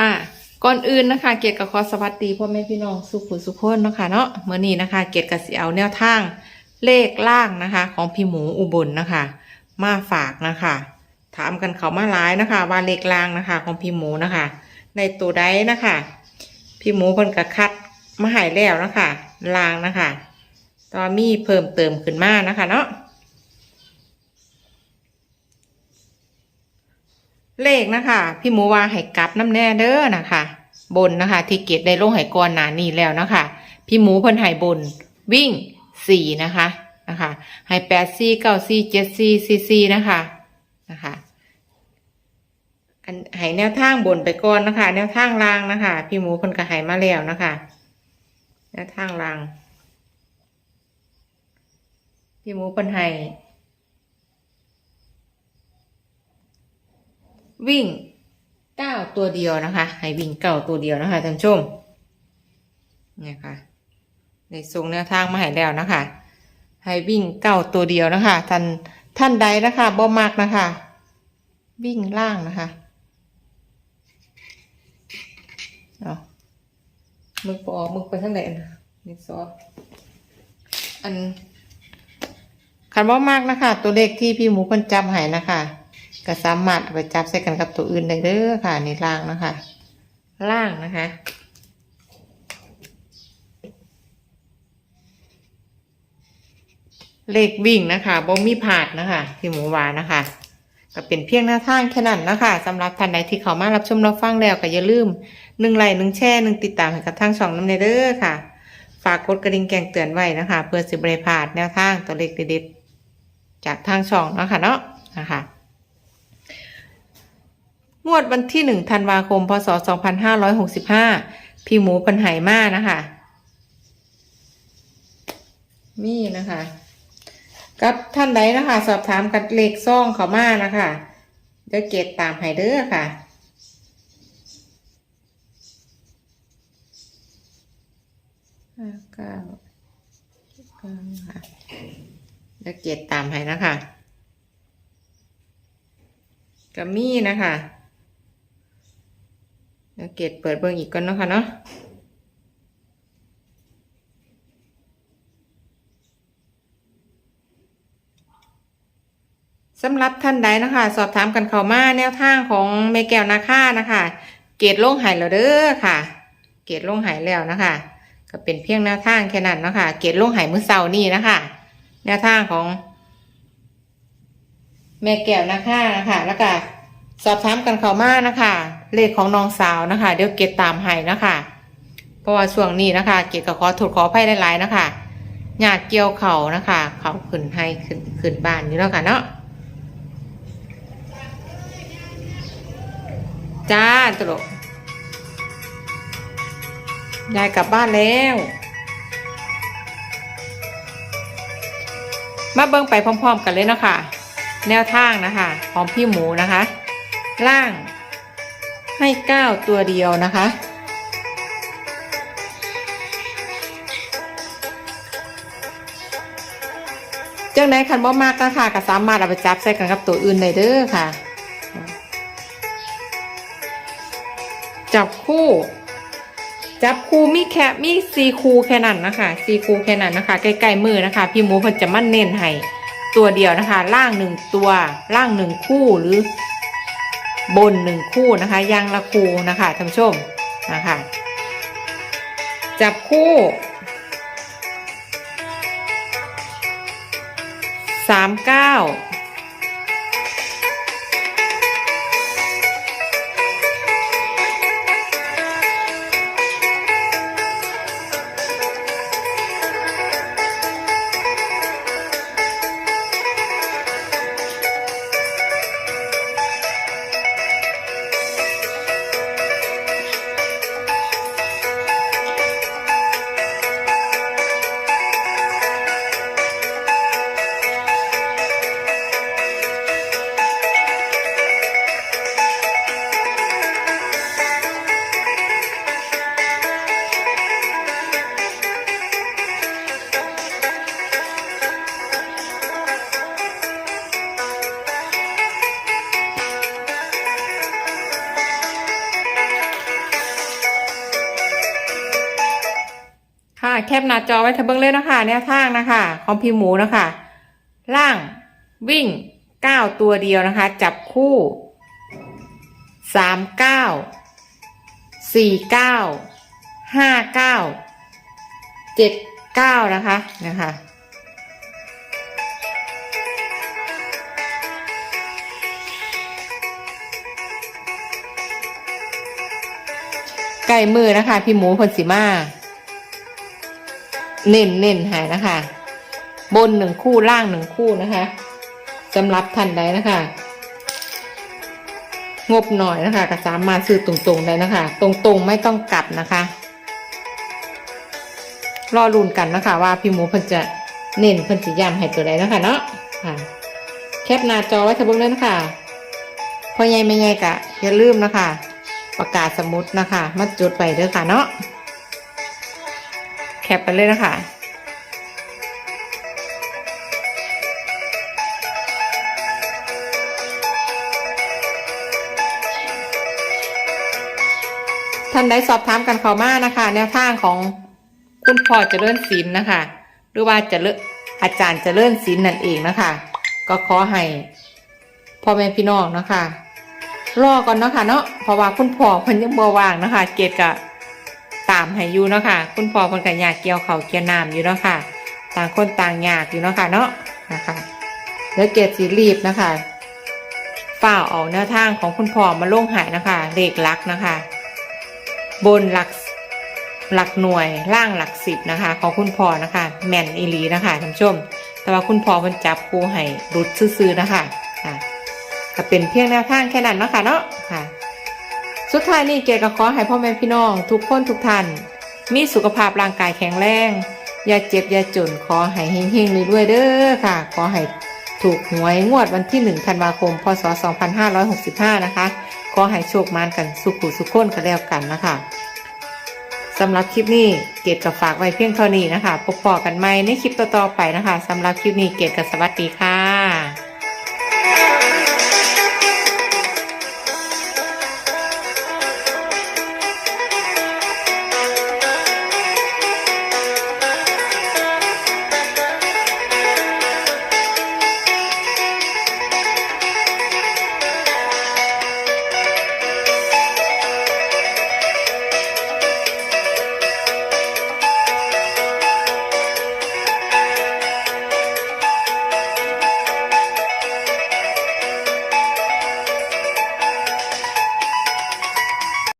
ค่ะ ก่อนอื่นนะคะ เกียรติกับขอสวัสดีพ่อแม่พี่น้องสุขุสุขคนเนาะคะเนาะเมื่อนี้นะคะ เกียรติกับสีเอาแนวทางเลขล่างนะคะ ของพี่หมูอุบลนนะคะ มาฝากนะคะ ถามกันเขามาหลายนะคะ ว่าเลขล่างนะคะ ของพี่หมูนะคะ ในตัวใดนะคะ พี่หมูเพิ่นกระคัดมาหายแล้วนะคะล่างนะคะตอนมีเพิ่มเติมขึ้นมานะคะ เนาะ เลขนะคะ พี่หมูว่าให้กลับน้ำแน่เด้อนะคะ บนนะคะ ที่เกตได้ลงไหก่อนหนานี้แล้วนะคะ พี่หมูเพิ่นให้บน วิ่งสี่นะคะนะคะให้แปดสี่เก้าสี่เจ็ดสี่สี่สี่นะคะนะคะอันให้แนวทางบนไปก่อนนะคะ แนวทางล่างนะคะ พี่หมูเพิ่นก็ให้มาแล้วนะคะ แนวทางล่างพี่หมูเพิ่นให้ วิ่งเก้าตัวเดียวนะคะ ให้วิ่งเก้าตัวเดียวนะคะท่านชมเนี่ยค่ะในส่งแนวทางมาให้แล้วนะคะ ให้วิ่งเก้าตัวเดียวนะคะท่านท่านใดนะคะบ่มากนะคะ วิ่งล่างนะคะเอามึงปออมึงไปทางไหนนะนี่ซออันคันบ่มากนะคะ ตัวเลขที่พี่หมูเพิ่นจำให้นะคะ ก็สามารถไปจับใส่กันกับตัวอื่นได้เด้อค่ะนี่ล่างนะคะล่างนะคะเลขวิ่งนะคะบ่มีผาดนะคะที่หมูวานะคะ ก็เป็นเพียงหน้าทางแค่นั้นนะคะสำหรับท่านใดที่เขามารับชมรับฟังแล้วก็อย่าลืมหนึ่งไลค์หนึ่งแชร์หนึ่งติดตามให้กับทางช่องน้ำเนเด้อค่ะ ฝากกดกระดิ่งแจ้งเตือนไว้นะคะ เพื่อสิบริพลาดแนวทางตัวเลขเด็ดๆจากทางช่องนะคะเนาะนะคะ งวดวันที่หนึ่งธันวาคม พศสองพันห้าร้อยหกสิบห้าพี่หมูปันไหมานะคะมีนะคะ กับท่านใดนะคะ สอบถามกันเลขซ่องเขามานะคะเดี๋ยวเกตตามให้เด้อค่ะ ห้าเก้าเก้าค่ะเดี๋ยวเกตตามให้นะคะกัมีนะคะ ดี๋ยวเกตเปิดเบิ่งอีกก่อนเนาะค่ะเนาะสำหรับท่านใดนะคะ สอบถามกันเข้ามาแนวทางของเมแก้วนาค่านะคะ เกตลงหายแล้วเด้อค่ะ เกตลงหายแล้วนะคะ ก็เป็นเพียงแนวทางแค่นั้นนะคะเกตลงหายมือเสาร์นี่นะคะแนวทางของ แม่แก้วนะคะนะคะแล้วก็ สอบถามกันเข้ามานะคะ เลขของน้องสาวนะคะ เดี๋ยวเกตตามให้นะคะ เพราะว่าช่วงนี้นะคะ เกตก็ขอถูกขออภัยหลายๆนะคะญาติเกี่ยวเขานะคะ เขาขึ้นให้ขึ้นขึ้นบ้านอยู่แล้วค่ะเนาะจ้าตลกยายกลับบ้านแล้ว มาเบิ่งไปพร้อม ๆ กันเลยนะคะ แนวทางนะคะ ของพี่หมูนะคะ ล่าง ให้เก้าตัวเดียวนะคะ จังไหนคันบ่มากนะคะก็สามารถเอาไปจับใส่กันกับตัวอื่นได้เด้อค่ะ จับคู่จับคู่มีแค่มีซีคูแค่นั้นนะคะซีคูแค่นั้นนะคะใกล้ๆมือนะคะ พี่หมูเพิ่นจะมั่นเน้นให้ตัวเดียวนะคะ ล่างหนึ่งตัว ล่างหนึ่งคู่หรือ บนหนึ่งคู่นะคะยางละคูนะคะท่านผู้ชมนะคะจับคู่สามเก้า แคปหน้าจอไว้ทะเบิ้งเลยนะคะแนวทางนะคะ ของพี่หมูนะคะ ล่างวิ่งเก้าตัวเดียวนะคะ จับคู่สามเก้าสี่เก้าห้าเก้าเจ็ดเก้านะคะนะคะไก่มือนะคะ พี่หมูพนสิมา เน้นเน้นหายนะคะ บนหนึ่งคู่ล่างหนึ่งคู่นะคะสำหรับท่านใดนะคะ งบหน่อยนะคะก็สามารถซื้อตรงๆได้นะคะ ตรงๆไม่ต้องกลับนะคะ รอรุนกันนะคะ ว่าพี่หมูเพิ่นจะเน้นเพิ่นจะย้ำให้ตัวใดนะคะเนาะค่ะ แคปหน้าจอไว้ทะเบิ้งเลยนะคะพ่อใหญ่ไม่ใหญ่กะอย่าลืมนะคะ ประกาศสมุดนะคะ มาจุดไปเด้อค่ะเนาะ ปไปเลยนะคะท่านใดสอบถามกันเข้ามานะคะ แนวทางของคุณพ่อเจริญศิลป์นะคะ หรือว่าเจริญอาจารย์เจริญศิลป์นั่นเองนะคะ ก็ขอให้พ่อแม่พี่น้องนะคะ รอก่อนเนาะค่ะเนาะเพราะว่าคุณพ่อเพิ่นยังบ่ว่างนะคะ เกดก็ ตามให้อยู่เนาะค่ะ คุณพ่อเพิ่นก็อยากเกี่ยวเขาเกี่ยวน้ำอยู่เนาะค่ะ ต่างคนต่างอยากอยู่เนาะค่ะเนาะนะคะเดี๋ยวเกดสิรีบนะคะฝ้าวเอาแนวทางของคุณพ่อมาลงหายนะคะเลขลักนะคะ บนหลักหลักหน่วยล่างหลักสิบนะคะ ของคุณพ่อนะคะ แม่นอีลีนะคะท่านผู้ชม แต่ว่าคุณพ่อเพิ่นจับคูให้รุดซื่อๆนะคะค่ะก็เป็นเพียงแนวทางแค่นั้นเนาะค่ะเนาะค่ะ สุดท้ายนี้เกดก็ขอให้พ่อแม่พี่น้อง ทุกคนทุกท่าน มีสุขภาพร่างกายแข็งแรง อย่าเจ็บอย่าจนขอให้เฮงๆรวยๆเด้อค่ะ ขอให้ถูกหวยงวดวันที่1ธันวาคม พศ 2565 นะคะ ขอให้โชคมานกันสุขุสุขคนกันแล้วกันนะคะสำหรับคลิปนี้เกดก็ฝากไว้เพียงเท่านี้นะคะพบปอกันใหม่ในคลิปต่อๆไปนะคะสำหรับคลิปนี้เกดก็สวัสดีค่ะ